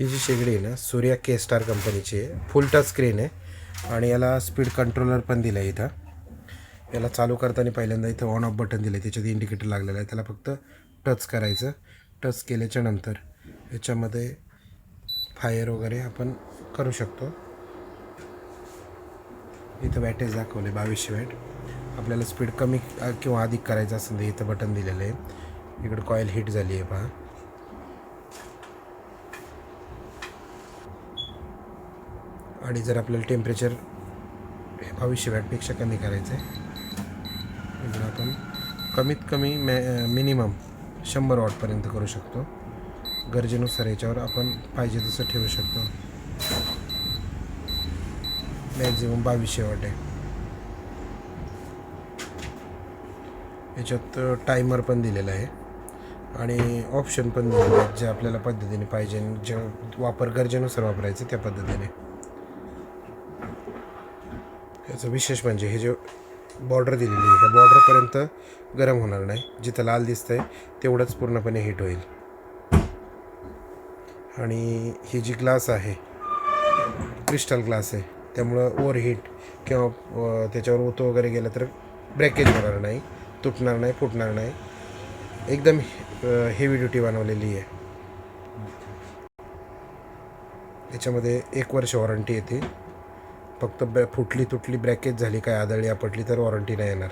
ही जी शेगडी आहे ना सूर्या के स्टार कंपनीची आहे. फुल टच स्क्रीन आहे. आणि याला स्पीड कंट्रोलर पण दिलं आहे इथं. याला चालू करताना पहिल्यांदा इथं ऑन ऑफ बटन दिलं आहे त्याच्यात इंडिकेटर लागलेलं आहे. त्याला फक्त टच करायचं. टच केल्याच्यानंतर याच्यामध्ये फायर वगैरे आपण करू शकतो. इथं वॅटेज दाखवले बावीसशे वॅट आपल्याला स्पीड कमी किंवा अधिक करायचं असेल तर इथं बटन दिलेलं आहे. इकडं कॉईल हिट झाली आहे पहा. आणि जर आपल्याला टेम्परेचर बावीसशे वॅटपेक्षा कमी करायचं आहे जर आपण कमीत कमी मॅ मिनिमम शंभर वॉटपर्यंत करू शकतो. गरजेनुसार याच्यावर आपण पाहिजे तसं ठेवू शकतो. मॅक्झिमम बावीसशे वॉट आहे. याच्यात टायमर पण दिलेला आहे. आणि ऑप्शन पण दिलेले आहेत जे आपल्याला पद्धतीने पाहिजे जे वापर गरजेनुसार वापरायचं त्या पद्धतीने. याचं विशेष म्हणजे हे जे बॉर्डर दिलेली आहे ह्या बॉर्डरपर्यंत गरम होणार नाही. जिथं लाल दिसतंय तेवढंच पूर्णपणे हीट होईल. आणि ही जी ग्लास आहे क्रिस्टल ग्लास आहे त्यामुळं ओव्हरहीट किंवा त्याच्यावर ओतो वगैरे गेलं तर ब्रेकेज होणार नाही तुटणार नाही फुटणार नाही. एकदम हेवी ड्युटी बनवलेली आहे. याच्यामध्ये एक वर्ष वॉरंटी येते. फक्त ब्रॅ फुटली तुटली ब्रॅकेज झाली काय आदळी आपटली तर वॉरंटी नाही येणार.